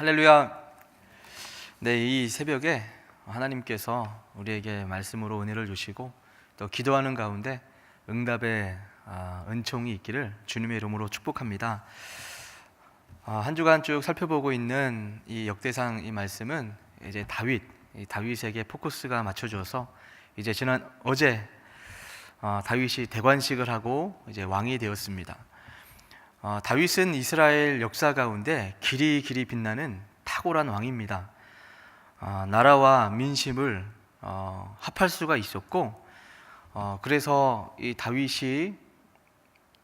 할렐루야. 네, 이 새벽에 하나님께서 우리에게 말씀으로 은혜를 주시고 또 기도하는 가운데 응답의 아, 은총이 있기를 주님의 이름으로 축복합니다. 아, 한 주간 쭉 살펴보고 있는 이 역대상 이 말씀은 이제 다윗, 이 다윗에게 포커스가 맞춰져서 이제 지난 어제 아, 다윗이 대관식을 하고 이제 왕이 되었습니다. 어, 다윗은 이스라엘 역사 가운데 길이 길이 빛나는 탁월한 왕입니다. 어, 나라와 민심을 어, 합할 수가 있었고, 어, 그래서 이 다윗이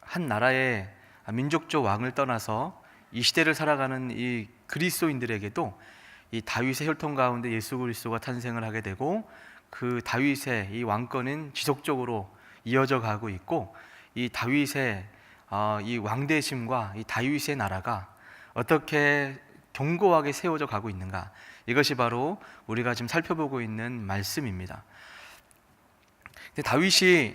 한 나라의 민족적 왕을 떠나서 이 시대를 살아가는 이 그리스도인들에게도 이 다윗의 혈통 가운데 예수 그리스도가 탄생을 하게 되고 그 다윗의 이 왕권은 지속적으로 이어져 가고 있고 이 다윗의 어, 이 왕대심과 이 다윗의 나라가 어떻게 견고하게 세워져 가고 있는가 이것이 바로 우리가 지금 살펴보고 있는 말씀입니다. 다윗이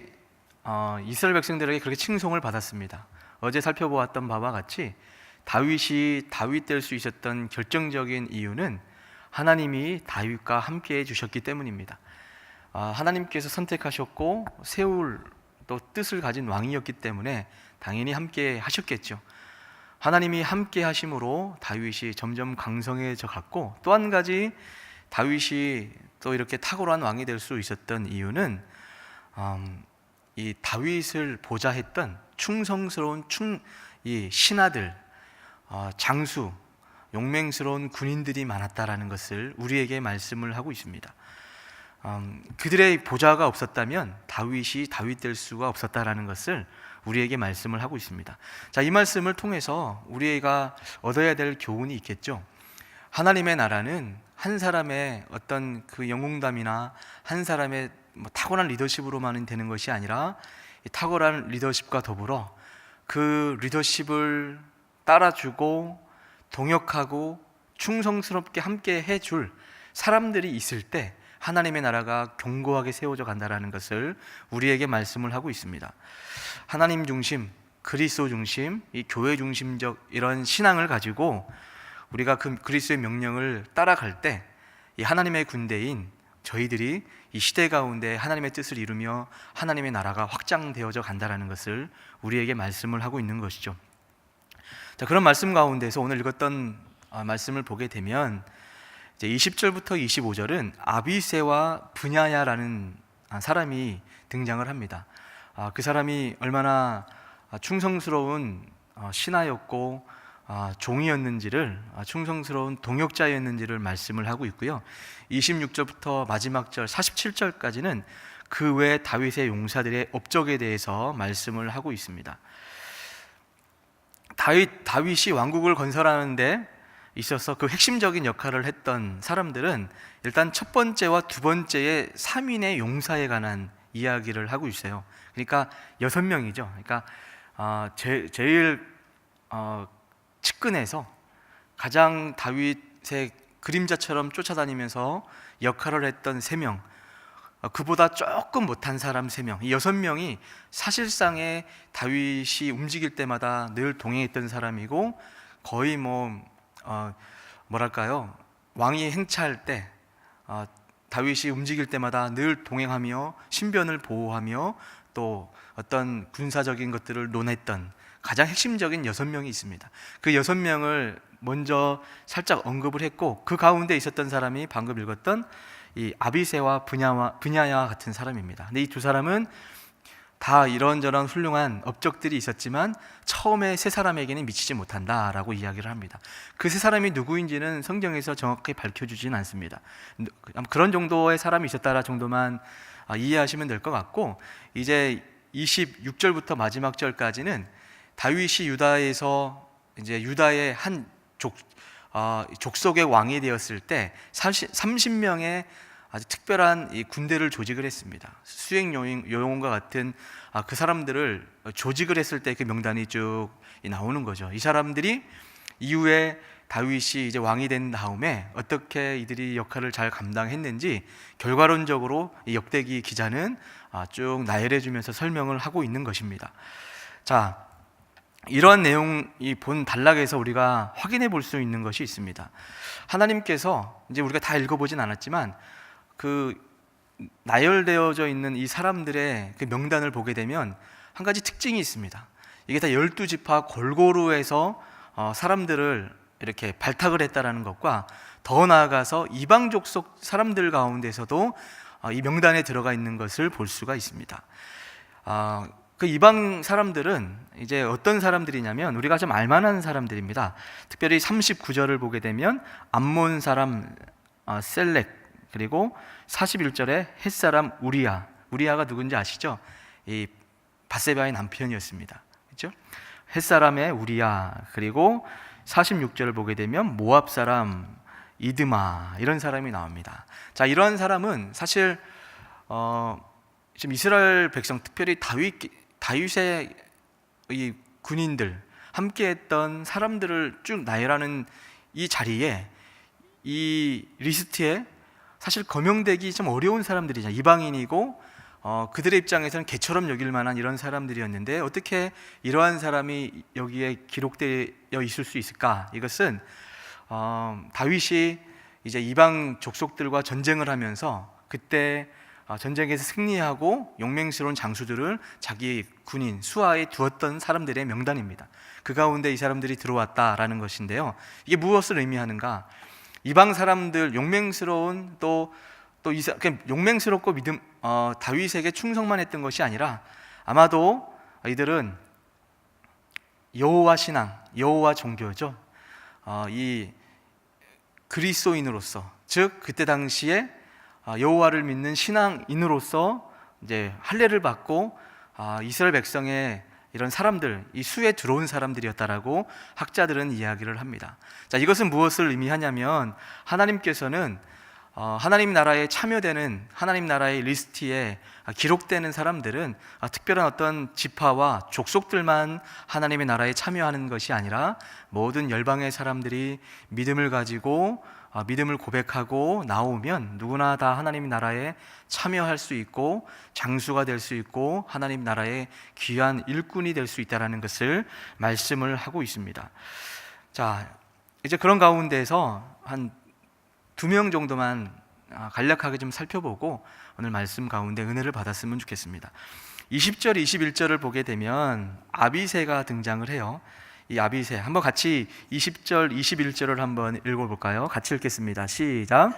어, 이스라엘 백성들에게 그렇게 칭송을 받았습니다. 어제 살펴보았던 바와 같이 다윗이 다윗 될 수 있었던 결정적인 이유는 하나님이 다윗과 함께 해 주셨기 때문입니다. 아, 하나님께서 선택하셨고 세울 또 뜻을 가진 왕이었기 때문에 당연히 함께 하셨겠죠. 하나님이 함께 하심으로 다윗이 점점 강성해져 갔고 또 한 가지 다윗이 또 이렇게 탁월한 왕이 될 수 있었던 이유는 음, 이 다윗을 보좌했던 충성스러운 충, 이 신하들, 어, 장수, 용맹스러운 군인들이 많았다라는 것을 우리에게 말씀을 하고 있습니다. 음, 그들의 보좌가 없었다면 다윗이 다윗 될 수가 없었다라는 것을 우리에게 말씀을 하고 있습니다. 자, 이 말씀을 통해서 우리가 얻어야 될 교훈이 있겠죠. 하나님의 나라는 한 사람의 어떤 그 영웅담이나 한 사람의 뭐 탁월한 리더십으로만 되는 것이 아니라 이 탁월한 리더십과 더불어 그 리더십을 따라주고 동역하고 충성스럽게 함께 해줄 사람들이 있을 때 하나님의 나라가 견고하게 세워져 간다라는 것을 우리에게 말씀을 하고 있습니다. 하나님 중심, 그리스도 중심, 이 교회 중심적 이런 신앙을 가지고 우리가 그 그리스도의 명령을 따라갈 때 이 하나님의 군대인 저희들이 이 시대 가운데 하나님의 뜻을 이루며 하나님의 나라가 확장되어져 간다라는 것을 우리에게 말씀을 하고 있는 것이죠. 자, 그런 말씀 가운데서 오늘 읽었던 아, 말씀을 보게 되면 이제 20절부터 25절은 아비세와 분야야라는 아, 사람이 등장을 합니다. 아, 그 사람이 얼마나 충성스러운 어, 신하였고 아, 종이었는지를 아, 충성스러운 동역자였는지를 말씀을 하고 있고요. 26절부터 마지막 절 47절까지는 그 외 다윗의 용사들의 업적에 대해서 말씀을 하고 있습니다. 다윗 다윗이 왕국을 건설하는데 있어서 그 핵심적인 역할을 했던 사람들은 일단 첫 번째와 두 번째의 3인의 용사에 관한 이야기를 하고 있어요. 그러니까 여섯 명이죠. 그러니까 어, 제, 제일 어, 측근에서 가장 다윗의 그림자처럼 쫓아다니면서 역할을 했던 세 명, 어, 그보다 조금 못한 사람 세 명, 이 여섯 명이 사실상의 다윗이 움직일 때마다 늘 동행했던 사람이고 거의 뭐 어, 뭐랄까요 왕이 행차할 때 어, 다윗이 움직일 때마다 늘 동행하며 신변을 보호하며 또 어떤 군사적인 것들을 논했던 가장 핵심적인 여섯 명이 있습니다. 그 여섯 명을 먼저 살짝 언급을 했고 그 가운데 있었던 사람이 방금 읽었던 이 아비세와 분야와 분야야 같은 사람입니다. 근데 이 두 사람은 다 이런저런 훌륭한 업적들이 있었지만 처음에 세 사람에게는 미치지 못한다라고 이야기를 합니다. 그 세 사람이 누구인지는 성경에서 정확히 밝혀주지는 않습니다. 그런 정도의 사람이 있었다라 정도만 아, 이해하시면 될 것 같고 이제 26절부터 마지막 절까지는 다윗이 유다에서 이제 유다의 한 족, 어, 족속의 왕이 되었을 때 30, 30명의 아주 특별한 이 군대를 조직을 했습니다. 수행 요용과 같은 아, 그 사람들을 조직을 했을 때 그 명단이 쭉 나오는 거죠. 이 사람들이 이후에 다윗이 이제 왕이 된 다음에 어떻게 이들이 역할을 잘 감당했는지 결과론적으로 이 역대기 기자는 아, 쭉 나열해 주면서 설명을 하고 있는 것입니다. 자, 이러한 내용이 본 단락에서 우리가 확인해 볼 수 있는 것이 있습니다. 하나님께서 이제 우리가 다 읽어보진 않았지만 그 나열되어져 있는 이 사람들의 그 명단을 보게 되면 한 가지 특징이 있습니다. 이게 다 열두 지파 골고루 해서 어, 사람들을 이렇게 발탁을 했다라는 것과 더 나아가서 이방 족속 사람들 가운데서도 어, 이 명단에 들어가 있는 것을 볼 수가 있습니다. 아, 그 이방 사람들은 이제 어떤 사람들이냐면 우리가 좀 알만한 사람들입니다. 특별히 39절을 보게 되면 암몬 사람 어, 셀렉 그리고 41절에 햇 사람 우리야. 우리야가 누군지 아시죠? 이 바세바의 남편이었습니다. 그렇죠? 햇 사람의 우리야. 그리고 46절을 보게 되면 모압 사람 이드마 이런 사람이 나옵니다. 자, 이런 사람은 사실 어, 지금 이스라엘 백성 특별히 다윗 다윗의 이 군인들 함께했던 사람들을 쭉 나열하는 이 자리에 이 리스트에 사실 거명되기 좀 어려운 사람들이죠. 이방인이고 어, 그들의 입장에서는 개처럼 여길 만한 이런 사람들이었는데 어떻게 이러한 사람이 여기에 기록되어 있을 수 있을까? 이것은 어, 다윗이 이제 이방 족속들과 전쟁을 하면서 그때 어, 전쟁에서 승리하고 용맹스러운 장수들을 자기 군인 수하에 두었던 사람들의 명단입니다. 그 가운데 이 사람들이 들어왔다라는 것인데요. 이게 무엇을 의미하는가? 이방 사람들 용맹스러운 또 또 이사 용맹스럽고 믿음 어, 다윗에게 충성만 했던 것이 아니라 아마도 이들은 여호와 신앙, 여호와 종교죠. 어, 이 그리스도인으로서 즉 그때 당시에 아, 여호와를 믿는 신앙인으로서 이제 할례를 받고 아, 이스라엘 백성의 이런 사람들, 이 수에 들어온 사람들이었다라고 학자들은 이야기를 합니다. 자, 이것은 무엇을 의미하냐면 하나님께서는 어, 하나님 나라에 참여되는 하나님 나라의 리스트에 기록되는 사람들은 아, 특별한 어떤 지파와 족속들만 하나님의 나라에 참여하는 것이 아니라 모든 열방의 사람들이 믿음을 가지고 아, 믿음을 고백하고 나오면 누구나 다 하나님 나라에 참여할 수 있고 장수가 될 수 있고 하나님 나라의 귀한 일꾼이 될 수 있다라는 것을 말씀을 하고 있습니다. 자, 이제 그런 가운데서 한 두 명 정도만 아, 간략하게 좀 살펴보고 오늘 말씀 가운데 은혜를 받았으면 좋겠습니다. 20절, 21절을 보게 되면 아비세가 등장을 해요. 이 아비세 한번 같이 20절, 21절을 한번 읽어볼까요? 같이 읽겠습니다. 시작.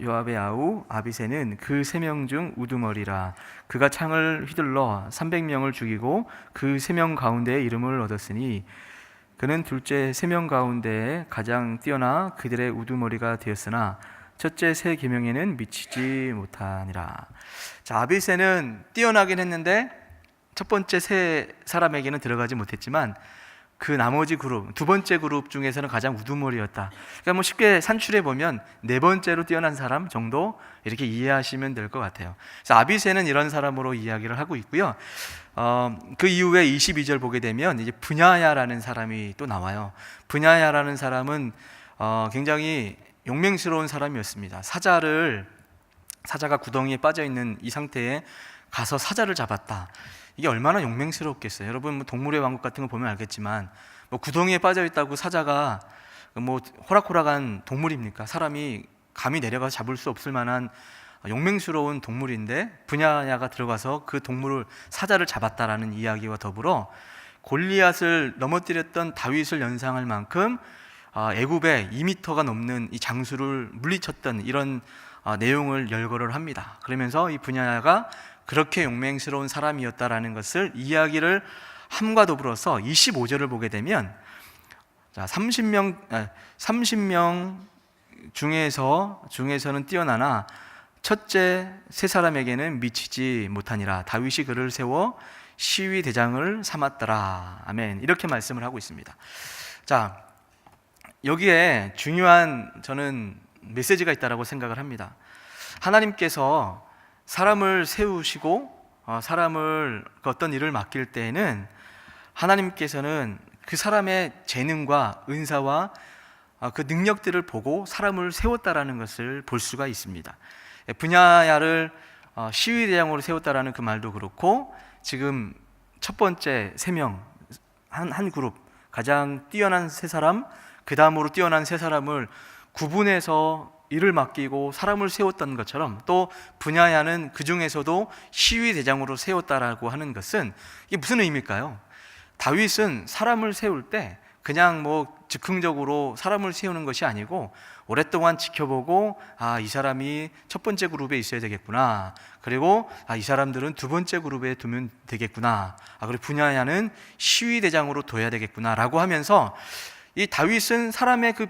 요압의 아우 아비세는 그 세 명 중 우두머리라 그가 창을 휘둘러 300명을 죽이고 그 세 명 가운데 이름을 얻었으니 그는 둘째 세 명 가운데 가장 뛰어나 그들의 우두머리가 되었으나 첫째 세 계명에는 미치지 못하니라. 자, 아비세는 뛰어나긴 했는데 첫 번째 세 사람에게는 들어가지 못했지만 그 나머지 그룹 두 번째 그룹 중에서는 가장 우두머리였다. 그러니까 뭐 쉽게 산출해 보면 네 번째로 뛰어난 사람 정도 이렇게 이해하시면 될 것 같아요. 그래서 아비세는 이런 사람으로 이야기를 하고 있고요. 어, 그 이후에 22절 보게 되면 이제 분야야라는 사람이 또 나와요. 분야야라는 사람은 어, 굉장히 용맹스러운 사람이었습니다. 사자를 사자가 구덩이에 빠져 있는 이 상태에 가서 사자를 잡았다. 이게 얼마나 용맹스럽겠어요. 여러분 뭐 동물의 왕국 같은 거 보면 알겠지만 뭐 구덩이에 빠져 있다고 사자가 뭐 호락호락한 동물입니까? 사람이 감히 내려가서 잡을 수 없을 만한 용맹스러운 동물인데 분야야가 들어가서 그 동물을 사자를 잡았다라는 이야기와 더불어 골리앗을 넘어뜨렸던 다윗을 연상할 만큼 아, 애굽에 2미터가 넘는 이 장수를 물리쳤던 이런 아, 내용을 열거를 합니다. 그러면서 이 분야야가 그렇게 용맹스러운 사람이었다라는 것을 이야기를 함과 더불어서 25절을 보게 되면 자, 30명 30명 중에서 중에서는 뛰어나나 첫째 세 사람에게는 미치지 못하니라 다윗이 그를 세워 시위 대장을 삼았더라. 아멘. 이렇게 말씀을 하고 있습니다. 자, 여기에 중요한 저는 메시지가 있다라고 생각을 합니다. 하나님께서 사람을 세우시고 어, 사람을 그 어떤 일을 맡길 때에는 하나님께서는 그 사람의 재능과 은사와 어, 그 능력들을 보고 사람을 세웠다라는 것을 볼 수가 있습니다. 예, 분야야를 어, 시위 대장으로 세웠다라는 그 말도 그렇고 지금 첫 번째 세 명 한, 한 그룹 가장 뛰어난 세 사람 그 다음으로 뛰어난 세 사람을 구분해서 일을 맡기고 사람을 세웠던 것처럼 또 분야야는 그 중에서도 시위 대장으로 세웠다라고 하는 것은 이게 무슨 의미일까요? 다윗은 사람을 세울 때 그냥 뭐 즉흥적으로 사람을 세우는 것이 아니고 오랫동안 지켜보고 아 이 사람이 첫 번째 그룹에 있어야 되겠구나 그리고 아 이 사람들은 두 번째 그룹에 두면 되겠구나 아 그리고 분야야는 시위 대장으로 둬야 되겠구나라고 하면서 이 다윗은 사람의 그,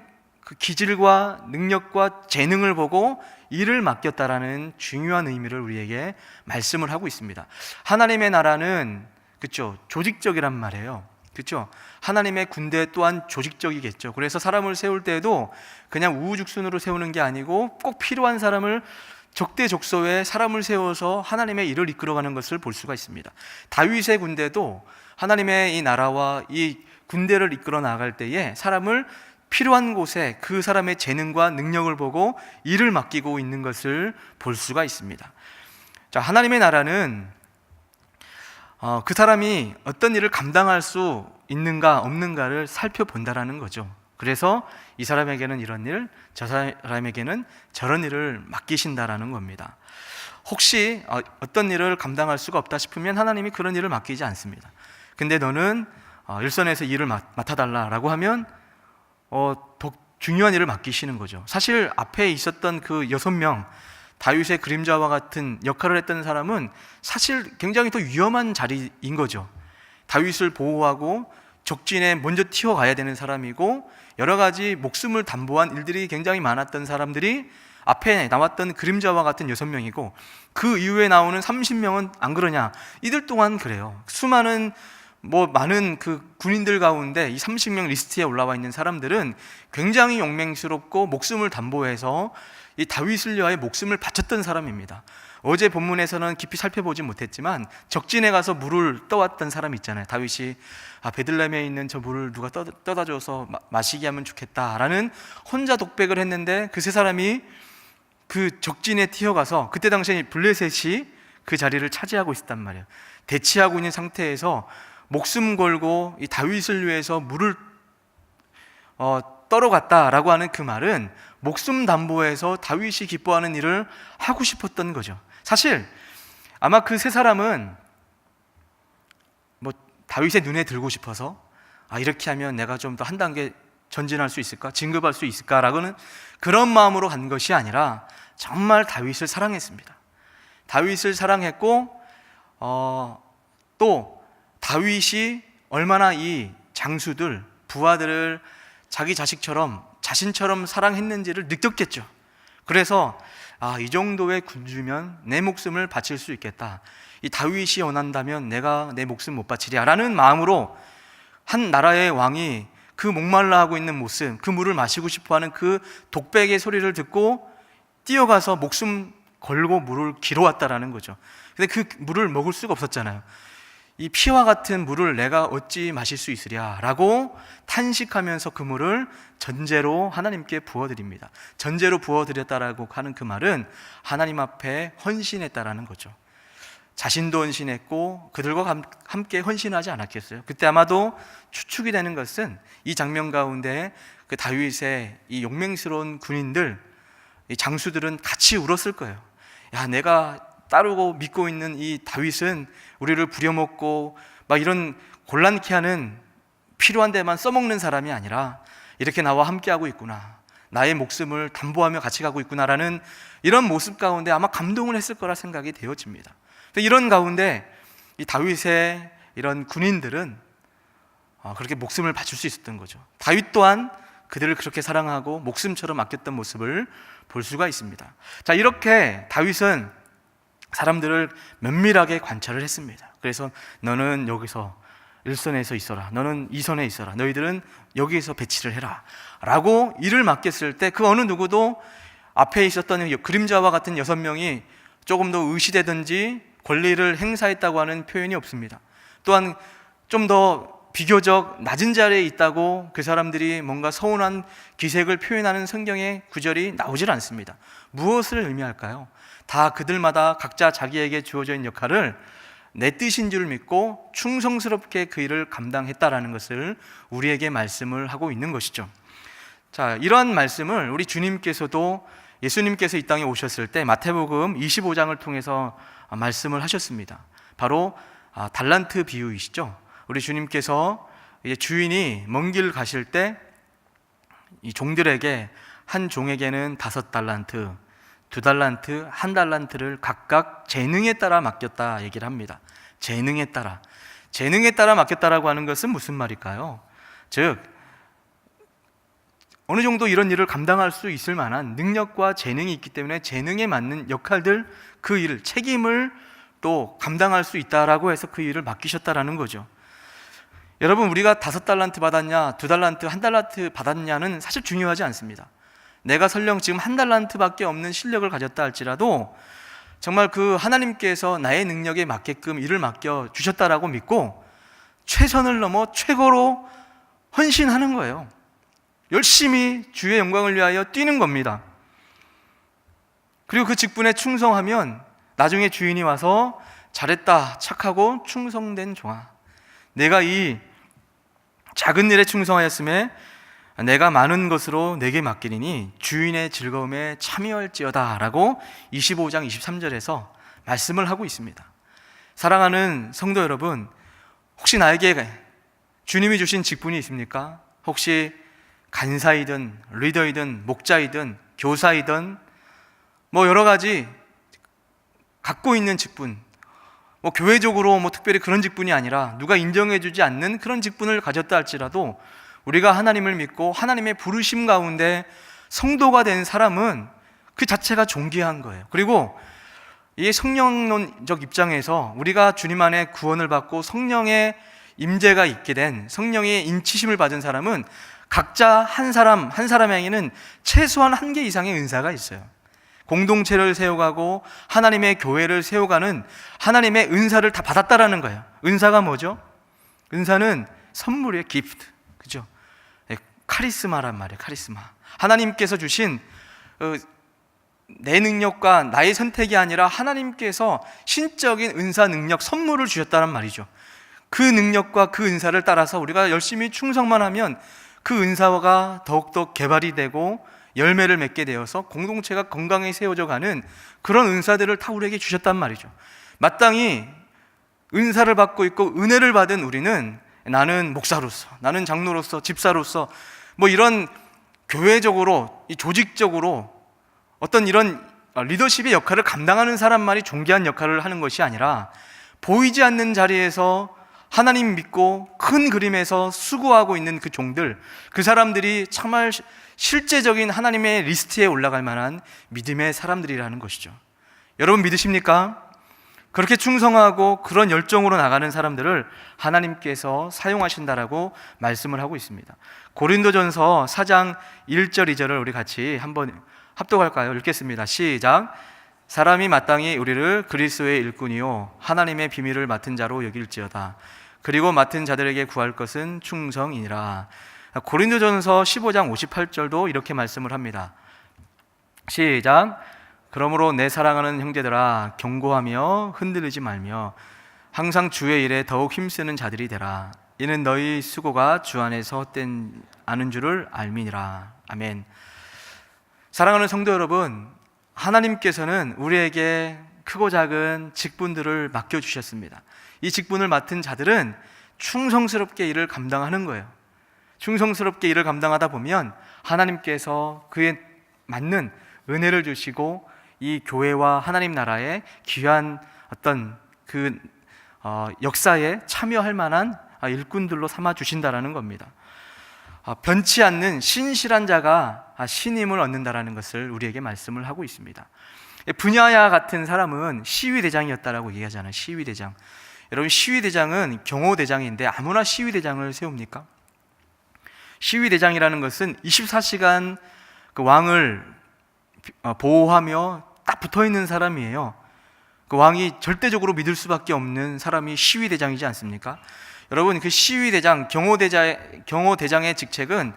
그 기질과 능력과 재능을 보고 일을 맡겼다라는 중요한 의미를 우리에게 말씀을 하고 있습니다. 하나님의 나라는 그렇죠 조직적이란 말이에요. 그렇죠? 하나님의 군대 또한 조직적이겠죠. 그래서 사람을 세울 때에도 그냥 우후죽순으로 세우는 게 아니고 꼭 필요한 사람을 적대적소에 사람을 세워서 하나님의 일을 이끌어가는 것을 볼 수가 있습니다. 다윗의 군대도 하나님의 이 나라와 이 군대를 이끌어 나갈 때에 사람을 필요한 곳에 그 사람의 재능과 능력을 보고 일을 맡기고 있는 것을 볼 수가 있습니다. 자, 하나님의 나라는 어, 그 사람이 어떤 일을 감당할 수 있는가 없는가를 살펴본다라는 거죠. 그래서 이 사람에게는 이런 일, 저 사람에게는 저런 일을 맡기신다라는 겁니다. 혹시 어, 어떤 일을 감당할 수가 없다 싶으면 하나님이 그런 일을 맡기지 않습니다. 근데 너는 어, 일선에서 일을 맡, 맡아달라라고 하면 어, 더 중요한 일을 맡기시는 거죠. 사실 앞에 있었던 그 여섯 명 다윗의 그림자와 같은 역할을 했던 사람은 사실 굉장히 더 위험한 자리인 거죠. 다윗을 보호하고 적진에 먼저 튀어가야 되는 사람이고 여러 가지 목숨을 담보한 일들이 굉장히 많았던 사람들이 앞에 나왔던 그림자와 같은 여섯 명이고 그 이후에 나오는 30명은 안 그러냐? 이들 동안 그래요. 수많은 뭐 많은 그 군인들 가운데 이 30명 리스트에 올라와 있는 사람들은 굉장히 용맹스럽고 목숨을 담보해서 이 다윗을 위하여 목숨을 바쳤던 사람입니다. 어제 본문에서는 깊이 살펴보지 못했지만 적진에 가서 물을 떠왔던 사람 있잖아요. 다윗이 아, 베들레헴에 있는 저 물을 누가 떠, 떠다 줘서 마, 시게 하면 좋겠다라는 혼자 독백을 했는데 그 세 사람이 그 적진에 튀어가서 그때 당시에 블레셋이 그 자리를 차지하고 있었단 말이에요. 대치하고 있는 상태에서 목숨 걸고 이 다윗을 위해서 물을 어, 떨어갔다라고 하는 그 말은 목숨 담보해서 다윗이 기뻐하는 일을 하고 싶었던 거죠. 사실 아마 그 세 사람은 뭐 다윗의 눈에 들고 싶어서 아 이렇게 하면 내가 좀 더 한 단계 전진할 수 있을까? 진급할 수 있을까라고는 그런 마음으로 간 것이 아니라 정말 다윗을 사랑했습니다. 다윗을 사랑했고 어, 또 다윗이 얼마나 이 장수들 부하들을 자기 자식처럼 자신처럼 사랑했는지를 느꼈겠죠. 그래서 아, 이 정도의 군주면 내 목숨을 바칠 수 있겠다. 이 다윗이 원한다면 내가 내 목숨 못 바치리야라는 마음으로 한 나라의 왕이 그 목말라 하고 있는 모습, 그 물을 마시고 싶어 하는 그 독백의 소리를 듣고 뛰어가서 목숨 걸고 물을 길어왔다라는 거죠. 근데 그 물을 먹을 수가 없었잖아요. 이 피와 같은 물을 내가 어찌 마실 수 있으랴라고 탄식하면서 그 물을 전제로 하나님께 부어드립니다. 전제로 부어드렸다라고 하는 그 말은 하나님 앞에 헌신했다라는 거죠. 자신도 헌신했고 그들과 함께 헌신하지 않았겠어요. 그때 아마도 추측이 되는 것은 이 장면 가운데 그 다윗의 이 용맹스러운 군인들, 이 장수들은 같이 울었을 거예요. 야, 내가 따르고 믿고 있는 이 다윗은 우리를 부려먹고 막 이런 곤란케 하는 필요한 데만 써먹는 사람이 아니라 이렇게 나와 함께하고 있구나. 나의 목숨을 담보하며 같이 가고 있구나라는 이런 모습 가운데 아마 감동을 했을 거라 생각이 되어집니다. 이런 가운데 이 다윗의 이런 군인들은 어, 그렇게 목숨을 바칠 수 있었던 거죠. 다윗 또한 그들을 그렇게 사랑하고 목숨처럼 아꼈던 모습을 볼 수가 있습니다. 자, 이렇게 다윗은 사람들을 면밀하게 관찰을 했습니다. 그래서 너는 여기서 1선에서 있어라. 너는 2선에 있어라. 너희들은 여기에서 배치를 해라. 라고 일을 맡겼을 때 그 어느 누구도 앞에 있었던 그림자와 같은 여섯 명이 조금 더 의시되든지 권리를 행사했다고 하는 표현이 없습니다. 또한 좀 더 비교적 낮은 자리에 있다고 그 사람들이 뭔가 서운한 기색을 표현하는 성경의 구절이 나오질 않습니다. 무엇을 의미할까요? 다 그들마다 각자 자기에게 주어져 있는 역할을 내 뜻인 줄 믿고 충성스럽게 그 일을 감당했다라는 것을 우리에게 말씀을 하고 있는 것이죠. 자, 이런 말씀을 우리 주님께서도 예수님께서 이 땅에 오셨을 때 마태복음 25장을 통해서 말씀을 하셨습니다. 바로 아, 달란트 비유이시죠. 우리 주님께서 이제 주인이 먼 길 가실 때 이 종들에게 한 종에게는 다섯 달란트, 두 달란트, 한 달란트를 각각 재능에 따라 맡겼다 얘기를 합니다. 재능에 따라. 재능에 따라 맡겼다라고 하는 것은 무슨 말일까요? 즉, 어느 정도 이런 일을 감당할 수 있을 만한 능력과 재능이 있기 때문에 재능에 맞는 역할들, 그 일을, 책임을 또 감당할 수 있다라고 해서 그 일을 맡기셨다라는 거죠. 여러분, 우리가 다섯 달란트 받았냐, 두 달란트, 한 달란트 받았냐는 사실 중요하지 않습니다. 내가 설령 지금 한 달란트밖에 없는 실력을 가졌다 할지라도 정말 그 하나님께서 나의 능력에 맞게끔 일을 맡겨 주셨다라고 믿고 최선을 넘어 최고로 헌신하는 거예요. 열심히 주의 영광을 위하여 뛰는 겁니다. 그리고 그 직분에 충성하면 나중에 주인이 와서 잘했다, 착하고 충성된 종아. 내가 이 작은 일에 충성하였음에 내가 많은 것으로 내게 맡기리니 주인의 즐거움에 참여할지어다라고 25장 23절에서 말씀을 하고 있습니다. 사랑하는 성도 여러분, 혹시 나에게 주님이 주신 직분이 있습니까? 혹시 간사이든 리더이든 목자이든 교사이든 뭐 여러 가지 갖고 있는 직분, 뭐 교회적으로 뭐 특별히 그런 직분이 아니라 누가 인정해주지 않는 그런 직분을 가졌다 할지라도 우리가 하나님을 믿고 하나님의 부르심 가운데 성도가 된 사람은 그 자체가 존귀한 거예요. 그리고 이 성령론적 입장에서 우리가 주님 안에 구원을 받고 성령의 임재가 있게 된 성령의 인치심을 받은 사람은 각자 한 사람 한 사람에게는 최소한 한 개 이상의 은사가 있어요. 공동체를 세워가고 하나님의 교회를 세워가는 하나님의 은사를 다 받았다라는 거예요. 은사가 뭐죠? 은사는 선물의 기프트. 그죠? 예, 카리스마란 말이에요. 카리스마. 하나님께서 주신 어, 내 능력과 나의 선택이 아니라 하나님께서 신적인 은사 능력 선물을 주셨다는 말이죠. 그 능력과 그 은사를 따라서 우리가 열심히 충성만 하면 그 은사가 더욱더 개발이 되고 열매를 맺게 되어서 공동체가 건강히 세워져 가는 그런 은사들을 다 우리에게 주셨단 말이죠. 마땅히 은사를 받고 있고 은혜를 받은 우리는 나는 목사로서, 나는 장로로서, 집사로서 뭐 이런 교회적으로, 이 조직적으로 어떤 이런 리더십의 역할을 감당하는 사람만이 존귀한 역할을 하는 것이 아니라 보이지 않는 자리에서 하나님 믿고 큰 그림에서 수고하고 있는 그 종들, 그 사람들이 정말 실제적인 하나님의 리스트에 올라갈 만한 믿음의 사람들이라는 것이죠. 여러분 믿으십니까? 그렇게 충성하고 그런 열정으로 나가는 사람들을 하나님께서 사용하신다라고 말씀을 하고 있습니다. 고린도전서 4장 1절 2절을 우리 같이 한번 합독할까요? 읽겠습니다. 시작. 사람이 마땅히 우리를 그리스도의 일꾼이요 하나님의 비밀을 맡은 자로 여길지어다. 그리고 맡은 자들에게 구할 것은 충성이니라. 고린도전서 15장 58절도 이렇게 말씀을 합니다. 시작. 그러므로 내 사랑하는 형제들아 경고하며 흔들리지 말며 항상 주의 일에 더욱 힘쓰는 자들이 되라. 이는 너희 수고가 주 안에서 헛된 아는 줄을 알미니라. 아멘. 사랑하는 성도 여러분, 하나님께서는 우리에게 크고 작은 직분들을 맡겨 주셨습니다. 이 직분을 맡은 자들은 충성스럽게 일을 감당하는 거예요. 충성스럽게 일을 감당하다 보면 하나님께서 그에 맞는 은혜를 주시고 이 교회와 하나님 나라의 귀한 어떤 그 어, 역사에 참여할 만한 일꾼들로 삼아 주신다라는 겁니다. 아, 변치 않는 신실한 자가 아, 신임을 얻는다라는 것을 우리에게 말씀을 하고 있습니다. 분야야 같은 사람은 시위대장이었다라고 얘기하잖아요. 시위대장. 여러분 시위대장은 경호대장인데 아무나 시위대장을 세웁니까? 시위대장이라는 것은 24시간 그 왕을 어, 보호하며 딱 붙어 있는 사람이에요. 그 왕이 절대적으로 믿을 수밖에 없는 사람이 시위대장이지 않습니까? 여러분 그 시위대장, 경호대장, 경호대장의 직책은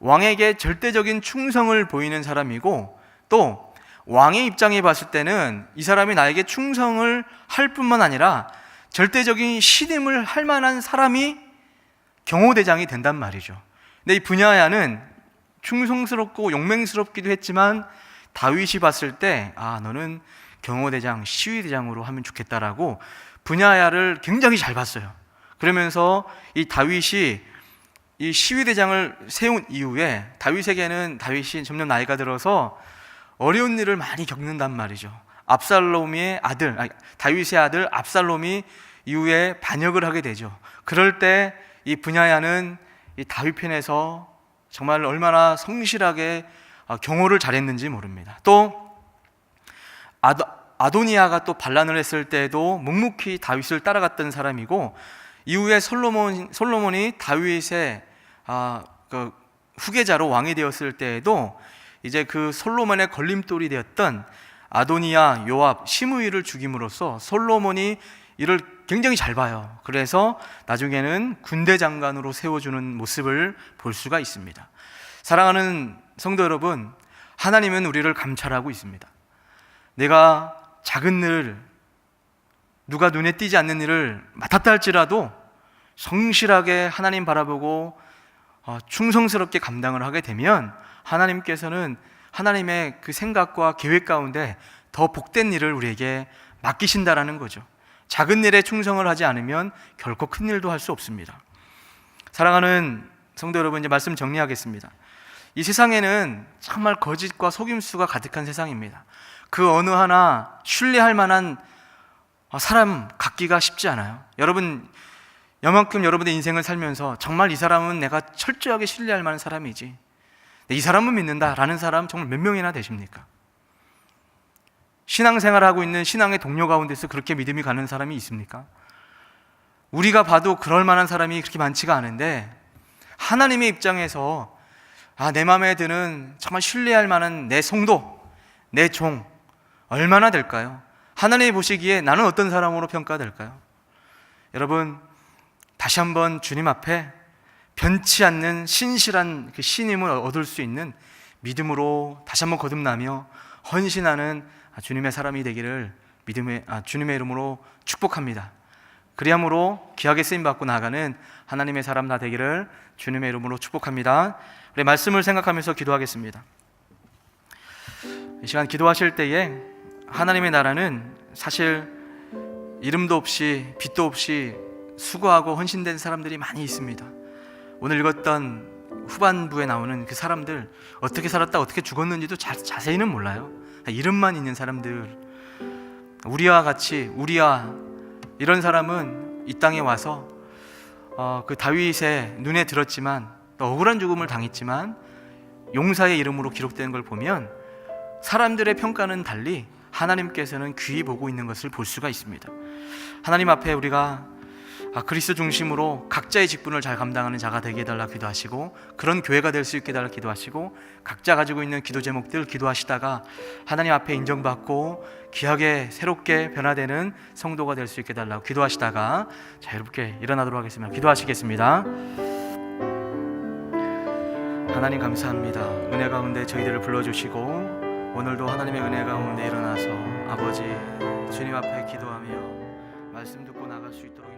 왕에게 절대적인 충성을 보이는 사람이고 또 왕의 입장에 봤을 때는 이 사람이 나에게 충성을 할 뿐만 아니라 절대적인 신임을 할 만한 사람이 경호대장이 된단 말이죠. 근데 이 분야야는 충성스럽고 용맹스럽기도 했지만 다윗이 봤을 때 아, 너는 경호대장, 시위대장으로 하면 좋겠다라고 분야야를 굉장히 잘 봤어요. 그러면서 이 다윗이 이 시위대장을 세운 이후에 다윗에게는 다윗이 점점 나이가 들어서 어려운 일을 많이 겪는단 말이죠. 압살롬의 아들, 아니, 다윗의 아들 압살롬이 이후에 반역을 하게 되죠. 그럴 때 이 분야야는 이 다윗 편에서 정말 얼마나 성실하게 아, 경호를 잘했는지 모릅니다. 또 아도, 아도니아가 또 반란을 했을 때도 묵묵히 다윗을 따라갔던 사람이고 이후에 솔로몬 솔로몬이 다윗의 아, 그 후계자로 왕이 되었을 때에도 이제 그 솔로몬의 걸림돌이 되었던 아도니아, 요압, 시므이를 죽임으로써 솔로몬이 이를 굉장히 잘 봐요. 그래서 나중에는 군대 장관으로 세워주는 모습을 볼 수가 있습니다. 사랑하는 성도 여러분, 하나님은 우리를 감찰하고 있습니다. 내가 작은 일, 누가 눈에 띄지 않는 일을 맡았다 할지라도 성실하게 하나님 바라보고 어, 충성스럽게 감당을 하게 되면 하나님께서는 하나님의 그 생각과 계획 가운데 더 복된 일을 우리에게 맡기신다라는 거죠. 작은 일에 충성을 하지 않으면 결코 큰 일도 할 수 없습니다. 사랑하는 성도 여러분, 이제 말씀 정리하겠습니다. 이 세상에는 정말 거짓과 속임수가 가득한 세상입니다. 그 어느 하나 신뢰할 만한 사람 갖기가 쉽지 않아요. 여러분, 여만큼 여러분의 인생을 살면서 정말 이 사람은 내가 철저하게 신뢰할 만한 사람이지. 이 사람은 믿는다라는 사람 정말 몇 명이나 되십니까? 신앙생활 하고 있는 신앙의 동료 가운데서 그렇게 믿음이 가는 사람이 있습니까? 우리가 봐도 그럴 만한 사람이 그렇게 많지가 않은데 하나님의 입장에서 아, 내 마음에 드는 정말 신뢰할 만한 내 성도, 내 종 얼마나 될까요? 하나님이 보시기에 나는 어떤 사람으로 평가될까요? 여러분 다시 한번 주님 앞에 변치 않는 신실한 그 신임을 얻을 수 있는 믿음으로 다시 한번 거듭나며 헌신하는 주님의 사람이 되기를 믿음의 아, 주님의 이름으로 축복합니다. 그리함으로 귀하게 쓰임 받고 나가는 하나님의 사람 다 되기를 주님의 이름으로 축복합니다. 우리 말씀을 생각하면서 기도하겠습니다. 이 시간 기도하실 때에 하나님의 나라는 사실 이름도 없이 빛도 없이 수고하고 헌신된 사람들이 많이 있습니다. 오늘 읽었던 후반부에 나오는 그 사람들 어떻게 살았다 어떻게 죽었는지도 자, 자세히는 몰라요. 이름만 있는 사람들 우리와 같이 우리와 이런 사람은 이 땅에 와서 어, 그 다윗의 눈에 들었지만 또 억울한 죽음을 당했지만 용사의 이름으로 기록된 걸 보면 사람들의 평가는 달리 하나님께서는 귀히 보고 있는 것을 볼 수가 있습니다. 하나님 앞에 우리가 아, 그리스도 중심으로 각자의 직분을 잘 감당하는 자가 되게 해달라 기도하시고 그런 교회가 될 수 있게 해달라 기도하시고 각자 가지고 있는 기도 제목들 기도하시다가 하나님 앞에 인정받고 귀하게 새롭게 변화되는 성도가 될 수 있게 해달라고 기도하시다가 자유롭게 일어나도록 하겠습니다. 기도하시겠습니다. 하나님 감사합니다. 은혜 가운데 저희들을 불러주시고 오늘도 하나님의 은혜 가운데 일어나서 아버지 주님 앞에 기도하며 말씀 듣고 나갈 수 있도록